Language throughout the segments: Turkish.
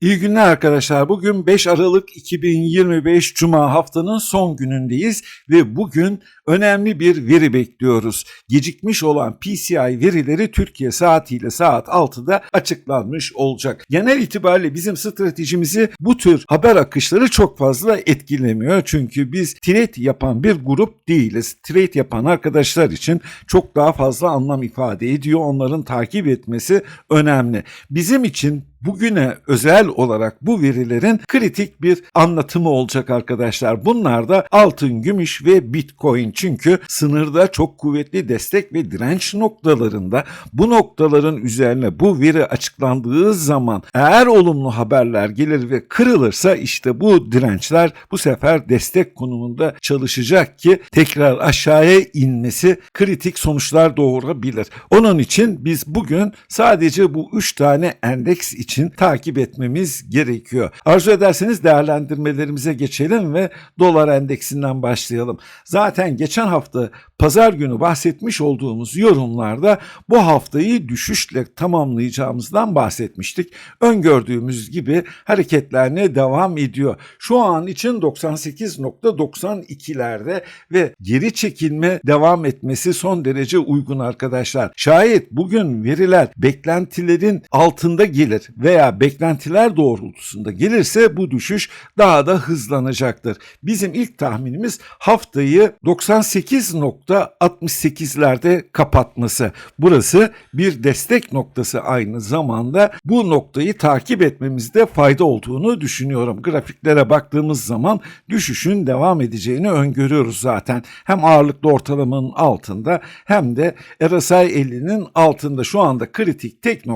İyi günler arkadaşlar. Bugün 5 Aralık 2025 Cuma haftanın son günündeyiz ve bugün önemli bir veri bekliyoruz. Gecikmiş olan PCI verileri Türkiye saatiyle saat 6'da açıklanmış olacak. Genel itibariyle bizim stratejimizi bu tür haber akışları çok fazla etkilemiyor. Çünkü biz trade yapan bir grup değiliz. Trade yapan arkadaşlar için çok daha fazla anlam ifade ediyor. Onların takip etmesi önemli. Bizim için bugüne özel olarak bu verilerin kritik bir anlatımı olacak arkadaşlar. Bunlar da altın, gümüş ve bitcoin. Çünkü sınırda çok kuvvetli destek ve direnç noktalarında bu noktaların üzerine bu veri açıklandığı zaman eğer olumlu haberler gelir ve kırılırsa işte bu dirençler bu sefer destek konumunda çalışacak ki tekrar aşağıya inmesi kritik sonuçlar doğurabilir. Onun için biz bugün sadece bu 3 tane endeks için takip etmemiz gerekiyor. Arzu ederseniz değerlendirmelerimize geçelim ve dolar endeksinden başlayalım. Zaten geçen hafta pazar günü bahsetmiş olduğumuz yorumlarda bu haftayı düşüşle tamamlayacağımızdan bahsetmiştik. Öngördüğümüz gibi hareketlerine devam ediyor. Şu an için 98.92'lerde ve geri çekilme devam etmesi son derece uygun arkadaşlar. Şayet bugün veriler beklentilerin altında gelir veya beklentiler doğrultusunda gelirse bu düşüş daha da hızlanacaktır. Bizim ilk tahminimiz haftayı 98.68'lerde kapatması. Burası bir destek noktası aynı zamanda bu noktayı takip etmemizde fayda olduğunu düşünüyorum. Grafiklere baktığımız zaman düşüşün devam edeceğini öngörüyoruz zaten. Hem ağırlıklı ortalamanın altında hem de RSI 50'nin altında şu anda kritik tek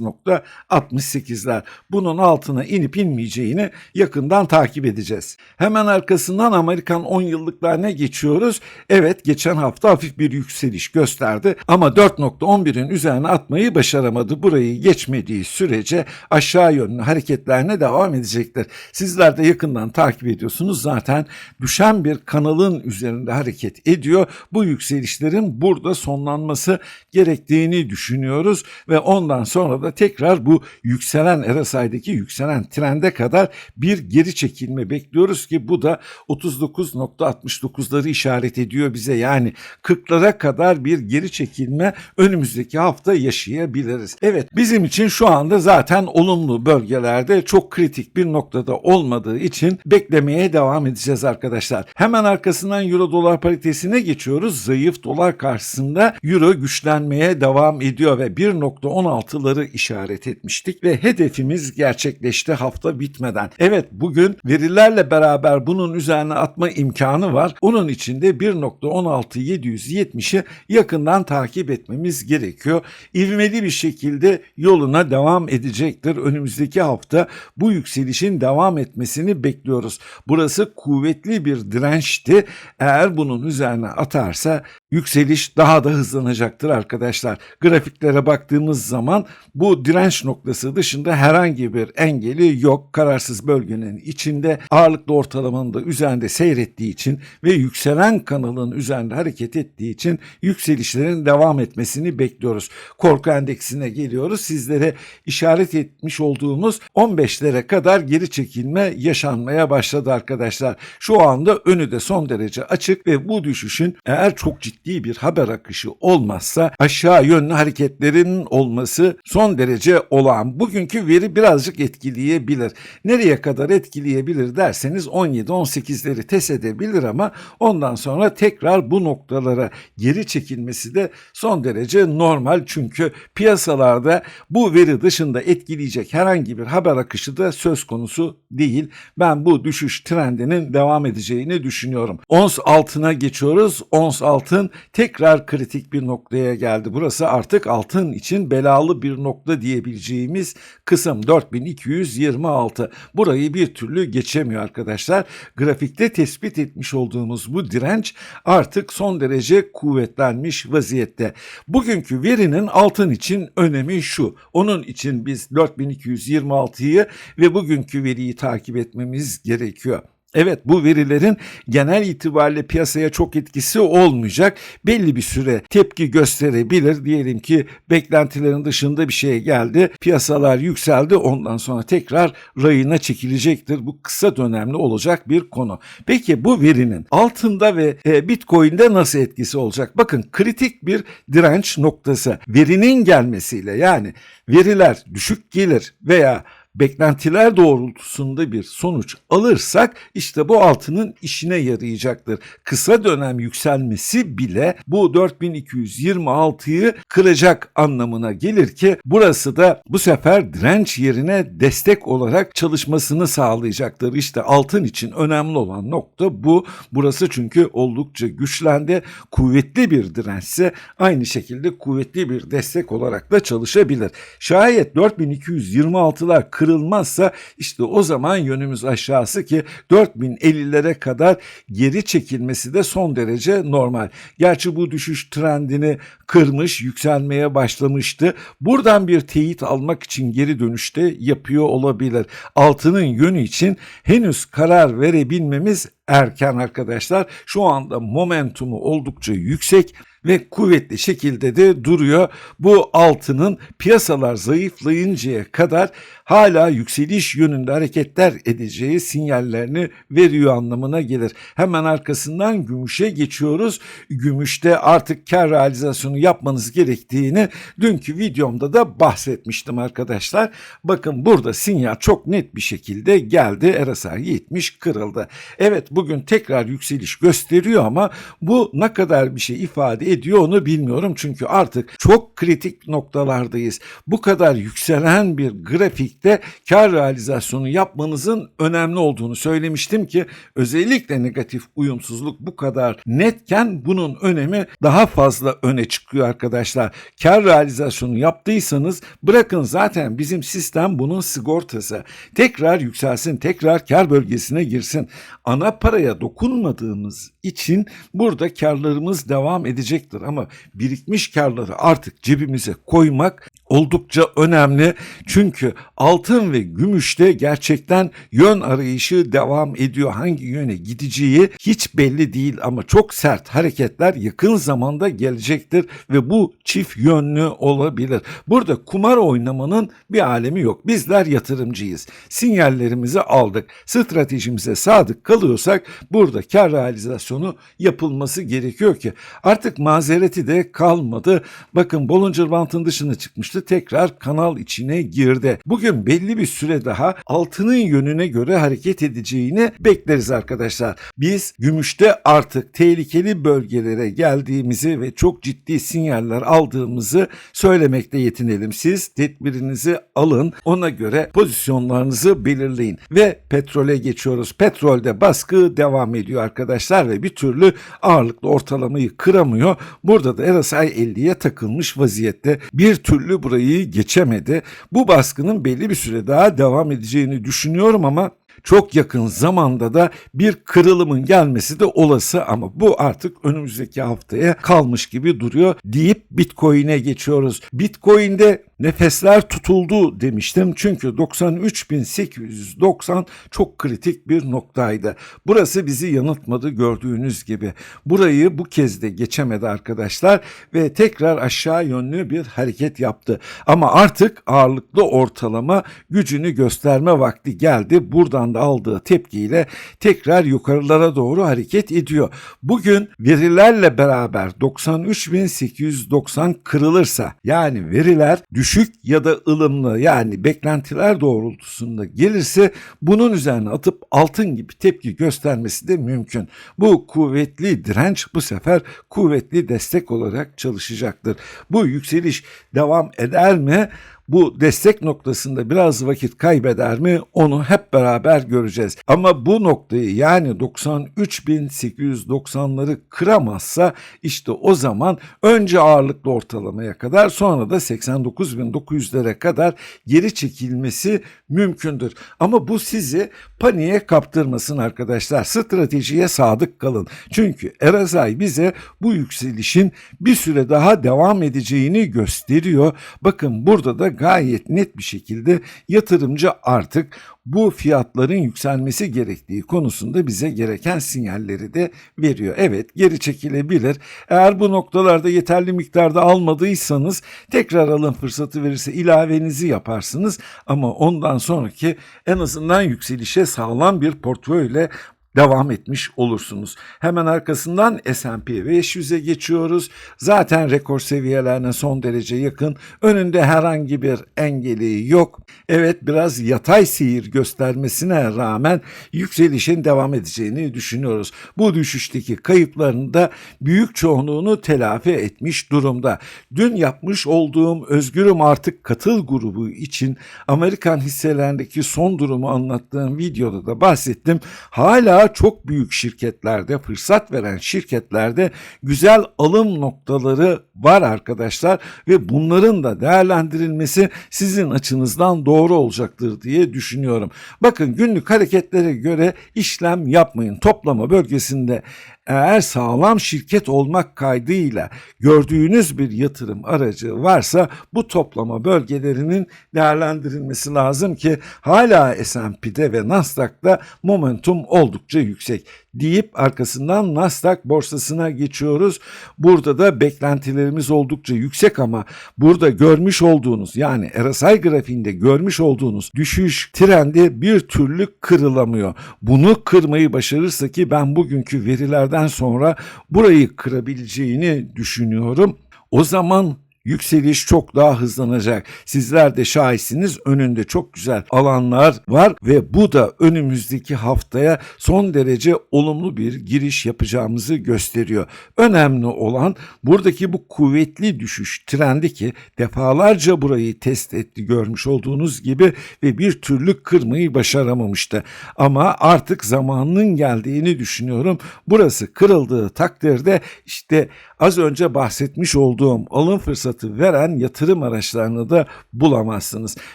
nokta 98.68'ler. Bunun altına inip inmeyeceğini yakından takip edeceğiz. Hemen arkasından Amerikan 10 yıllıklarına geçiyoruz. Evet geçen hafta hafif bir yükseliş gösterdi ama 4.11'in üzerine atmayı başaramadı. Burayı geçmediği sürece aşağı yönlü hareketlerine devam edecektir. Sizler de yakından takip ediyorsunuz. Zaten düşen bir kanalın üzerinde hareket ediyor. Bu yükselişlerin burada sonlanması gerektiğini düşünüyoruz ve ondan sonra da tekrar bu yükselen RSI'deki yükselen trende kadar bir geri çekilme bekliyoruz ki bu da 39.69'ları işaret ediyor bize. Yani 40'lara kadar bir geri çekilme önümüzdeki hafta yaşayabiliriz. Evet bizim için şu anda zaten olumlu bölgelerde çok kritik bir noktada olmadığı için beklemeye devam edeceğiz arkadaşlar. Hemen arkasından euro dolar paritesine geçiyoruz. Zayıf dolar karşısında euro güçlenmeye devam ediyor ve 1.16'ları işaret etmiştik ve hedefimiz gerçekleşti hafta bitmeden. Evet bugün verilerle beraber bunun üzerine atma imkanı var. Onun için de 1.16770'i yakından takip etmemiz gerekiyor. İvmeli bir şekilde yoluna devam edecektir. Önümüzdeki hafta bu yükselişin devam etmesini bekliyoruz. Burası kuvvetli bir dirençti. Eğer bunun üzerine atarsa yükseliş daha da hızlanacaktır arkadaşlar. Grafiklere baktığımız zaman bu direnç noktası dışında herhangi bir engeli yok. Kararsız bölgenin içinde ağırlıklı ortalamanın da üzerinde seyrettiği için ve yükselen kanalın üzerinde hareket ettiği için yükselişlerin devam etmesini bekliyoruz. Korku endeksine geliyoruz. Sizlere işaret etmiş olduğumuz 15'lere kadar geri çekilme yaşanmaya başladı arkadaşlar. Şu anda önü de son derece açık ve bu düşüşün eğer çok ciddi bir haber akışı olmazsa aşağı yönlü hareketlerin olması son derece olağan. Bugünkü veri birazcık etkileyebilir. Nereye kadar etkileyebilir derseniz 17-18'leri test edebilir ama ondan sonra tekrar bu noktalara geri çekilmesi de son derece normal. Çünkü piyasalarda bu veri dışında etkileyecek herhangi bir haber akışı da söz konusu değil. Ben bu düşüş trendinin devam edeceğini düşünüyorum. Ons altına geçiyoruz. Ons altın tekrar kritik bir noktaya geldi. Burası artık altın için belalı bir nokta diyebileceğimiz kısım 4226. Burayı bir türlü geçemiyor arkadaşlar. Grafikte tespit etmiş olduğumuz bu direnç artık son derece kuvvetlenmiş vaziyette. Bugünkü verinin altın için önemi şu. Onun için biz 4226'yı ve bugünkü veriyi takip etmemiz gerekiyor. Evet bu verilerin genel itibariyle piyasaya çok etkisi olmayacak. Belli bir süre tepki gösterebilir. Diyelim ki beklentilerin dışında bir şey geldi. Piyasalar yükseldi. Ondan sonra tekrar rayına çekilecektir. Bu kısa dönemli olacak bir konu. Peki bu verinin altında ve e, Bitcoin'de nasıl etkisi olacak? Bakın kritik bir direnç noktası. Verinin gelmesiyle yani veriler düşük gelir veya beklentiler doğrultusunda bir sonuç alırsak işte bu altının işine yarayacaktır. Kısa dönem yükselmesi bile bu 4226'yı kıracak anlamına gelir ki burası da bu sefer direnç yerine destek olarak çalışmasını sağlayacaktır. İşte altın için önemli olan nokta bu. Burası çünkü oldukça güçlendi. Kuvvetli bir dirençse aynı şekilde kuvvetli bir destek olarak da çalışabilir. Şayet 4226'lar kırılmazsa işte o zaman yönümüz aşağısı ki 4050'lere kadar geri çekilmesi de son derece normal. Gerçi bu düşüş trendini kırmış, yükselmeye başlamıştı. Buradan bir teyit almak için geri dönüşte yapıyor olabilir. Altının yönü için henüz karar verebilmemiz erken arkadaşlar. Şu anda momentumu oldukça yüksek ve kuvvetli şekilde de duruyor. Bu altının piyasalar zayıflayıncaya kadar hala yükseliş yönünde hareketler edeceği sinyallerini veriyor anlamına gelir. Hemen arkasından gümüşe geçiyoruz. Gümüşte artık kar realizasyonu yapmanız gerektiğini dünkü videomda da bahsetmiştim arkadaşlar. Bakın burada sinyal çok net bir şekilde geldi. RSI 70 kırıldı. Evet bugün tekrar yükseliş gösteriyor ama bu ne kadar bir şey ifade ediyor onu bilmiyorum. Çünkü artık çok kritik noktalardayız. Bu kadar yükselen bir grafikte kar realizasyonu yapmanızın önemli olduğunu söylemiştim ki özellikle negatif uyumsuzluk bu kadar netken bunun önemi daha fazla öne çıkıyor arkadaşlar. Kar realizasyonu yaptıysanız bırakın zaten bizim sistem bunun sigortası. Tekrar yükselsin, tekrar kar bölgesine girsin. Ana paraya dokunmadığımız için burada karlarımız devam edecektir. Ama birikmiş karları artık cebimize koymak oldukça önemli. Çünkü altın ve gümüşte gerçekten yön arayışı devam ediyor. Hangi yöne gideceği hiç belli değil ama çok sert hareketler yakın zamanda gelecektir ve bu çift yönlü olabilir. Burada kumar oynamanın bir alemi yok. Bizler yatırımcıyız. Sinyallerimizi aldık. Stratejimize sadık kalıyorsak burada kar realizasyonu yapılması gerekiyor ki artık mazereti de kalmadı. Bakın Bollinger Band'ın dışına çıkmıştı. Tekrar kanal içine girdi. Bugün belli bir süre daha altının yönüne göre hareket edeceğini bekleriz arkadaşlar. Biz gümüşte artık tehlikeli bölgelere geldiğimizi ve çok ciddi sinyaller aldığımızı söylemekte yetinelim. Siz tedbirinizi alın. Ona göre pozisyonlarınızı belirleyin ve petrole geçiyoruz. Petrolde baskı devam ediyor arkadaşlar ve bir türlü ağırlıklı ortalamayı kıramıyor. Burada da RSI 50'ye takılmış vaziyette. Bir türlü burayı geçemedi. Bu baskının belli bir süre daha devam edeceğini düşünüyorum ama çok yakın zamanda da bir kırılımın gelmesi de olası ama bu artık önümüzdeki haftaya kalmış gibi duruyor deyip Bitcoin'e geçiyoruz. Bitcoin'de nefesler tutuldu demiştim. Çünkü 93.890 çok kritik bir noktaydı. Burası bizi yanıltmadı gördüğünüz gibi. Burayı bu kez de geçemedi arkadaşlar ve tekrar aşağı yönlü bir hareket yaptı. Ama artık ağırlıklı ortalama gücünü gösterme vakti geldi. Buradan da aldığı tepkiyle tekrar yukarılara doğru hareket ediyor. Bugün verilerle beraber 93.890 kırılırsa yani veriler düşük ya da ılımlı yani beklentiler doğrultusunda gelirse bunun üzerine atıp altın gibi tepki göstermesi de mümkün. Bu kuvvetli direnç bu sefer kuvvetli destek olarak çalışacaktır. Bu yükseliş devam eder mi? Bu destek noktasında biraz vakit kaybeder mi onu hep beraber göreceğiz. Ama bu noktayı yani 93.890'ları kıramazsa işte o zaman önce ağırlıklı ortalamaya kadar sonra da 89.900'lere kadar geri çekilmesi mümkündür. Ama bu sizi paniğe kaptırmasın arkadaşlar. Stratejiye sadık kalın. Çünkü RSI bize bu yükselişin bir süre daha devam edeceğini gösteriyor. Bakın burada da gayet net bir şekilde yatırımcı artık bu fiyatların yükselmesi gerektiği konusunda bize gereken sinyalleri de veriyor. Evet geri çekilebilir. Eğer bu noktalarda yeterli miktarda almadıysanız tekrar alım fırsatı verirse ilavenizi yaparsınız ama ondan sonraki en azından yükselişe sağlam bir portföyle devam etmiş olursunuz. Hemen arkasından S&P 500'e geçiyoruz. Zaten rekor seviyelerine son derece yakın. Önünde herhangi bir engeli yok. Evet biraz yatay seyir göstermesine rağmen yükselişin devam edeceğini düşünüyoruz. Bu düşüşteki kayıplarını da büyük çoğunluğunu telafi etmiş durumda. Dün yapmış olduğum Özgürüm Artık Katıl grubu için Amerikan hisselerindeki son durumu anlattığım videoda da bahsettim. Hala çok büyük şirketlerde, fırsat veren şirketlerde güzel alım noktaları var arkadaşlar ve bunların da değerlendirilmesi sizin açınızdan doğru olacaktır diye düşünüyorum. Bakın günlük hareketlere göre işlem yapmayın. Toplama bölgesinde eğer sağlam şirket olmak kaydıyla gördüğünüz bir yatırım aracı varsa bu toplama bölgelerinin değerlendirilmesi lazım ki hala S&P'de ve Nasdaq'ta momentum oldukça yüksek deyip arkasından Nasdaq borsasına geçiyoruz. Burada da beklentilerimiz oldukça yüksek ama burada görmüş olduğunuz yani RSI grafiğinde görmüş olduğunuz düşüş trendi bir türlü kırılamıyor. Bunu kırmayı başarırsa ki ben bugünkü verilerden sonra burayı kırabileceğini düşünüyorum. O zaman yükseliş çok daha hızlanacak. Sizler de şahitsiniz önünde çok güzel alanlar var ve bu da önümüzdeki haftaya son derece olumlu bir giriş yapacağımızı gösteriyor. Önemli olan buradaki bu kuvvetli düşüş trendi ki defalarca burayı test etti görmüş olduğunuz gibi ve bir türlü kırmayı başaramamıştı. Ama artık zamanının geldiğini düşünüyorum. Burası kırıldığı takdirde işte az önce bahsetmiş olduğum alım fırsatı veren yatırım araçlarını da bulamazsınız.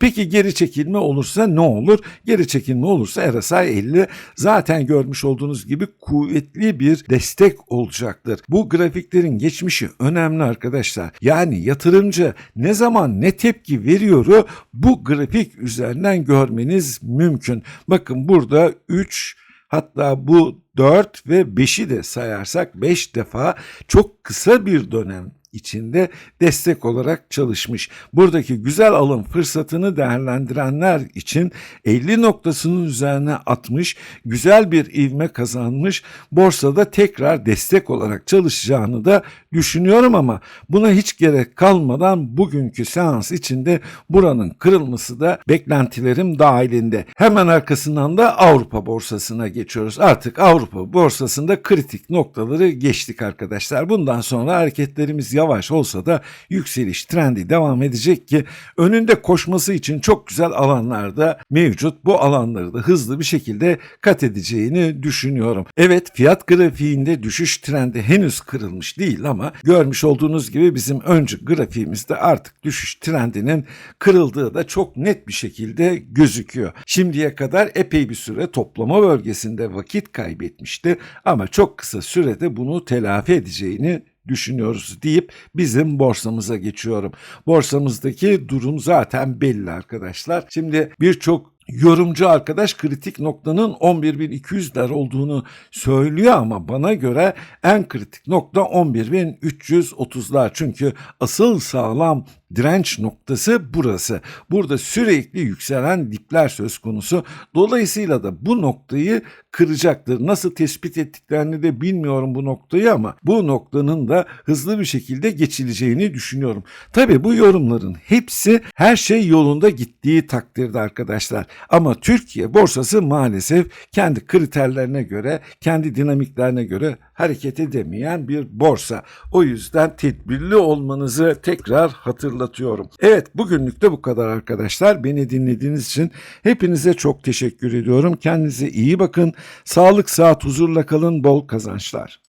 Peki geri çekilme olursa ne olur? Geri çekilme olursa RSI 50 zaten görmüş olduğunuz gibi kuvvetli bir destek olacaktır. Bu grafiklerin geçmişi önemli arkadaşlar. Yani yatırımcı ne zaman ne tepki veriyoru bu grafik üzerinden görmeniz mümkün. Bakın burada 3 Hatta bu 4 ve 5'i de sayarsak 5 defa çok kısa bir dönem içinde destek olarak çalışmış. Buradaki güzel alım fırsatını değerlendirenler için 50 noktasının üzerine atmış, güzel bir ivme kazanmış, borsada tekrar destek olarak çalışacağını da düşünüyorum ama buna hiç gerek kalmadan bugünkü seans içinde buranın kırılması da beklentilerim dahilinde. Hemen arkasından da Avrupa borsasına geçiyoruz. Artık Avrupa borsasında kritik noktaları geçtik arkadaşlar. Bundan sonra hareketlerimiz yavaş olsa da yükseliş trendi devam edecek ki önünde koşması için çok güzel alanlarda mevcut. Bu alanları da hızlı bir şekilde kat edeceğini düşünüyorum. Evet fiyat grafiğinde düşüş trendi henüz kırılmış değil ama görmüş olduğunuz gibi bizim öncü grafiğimizde artık düşüş trendinin kırıldığı da çok net bir şekilde gözüküyor. Şimdiye kadar epey bir süre toplama bölgesinde vakit kaybetmişti ama çok kısa sürede bunu telafi edeceğini düşünüyoruz deyip bizim borsamıza geçiyorum. Borsamızdaki durum zaten belli arkadaşlar. Şimdi birçok yorumcu arkadaş kritik noktanın 11.200'ler olduğunu söylüyor ama bana göre en kritik nokta 11.330'lar. Çünkü asıl sağlam direnç noktası burası. Burada sürekli yükselen dipler söz konusu. Dolayısıyla da bu noktayı kıracaktır. Nasıl tespit ettiklerini de bilmiyorum bu noktayı ama bu noktanın da hızlı bir şekilde geçileceğini düşünüyorum. Tabi bu yorumların hepsi her şey yolunda gittiği takdirde arkadaşlar. Ama Türkiye borsası maalesef kendi kriterlerine göre, kendi dinamiklerine göre hareket edemeyen bir borsa. O yüzden tedbirli olmanızı tekrar hatırlatıyorum. Evet bugünlük de bu kadar arkadaşlar. Beni dinlediğiniz için hepinize çok teşekkür ediyorum. Kendinize iyi bakın. Sağlık, saat, huzurla kalın. Bol kazançlar.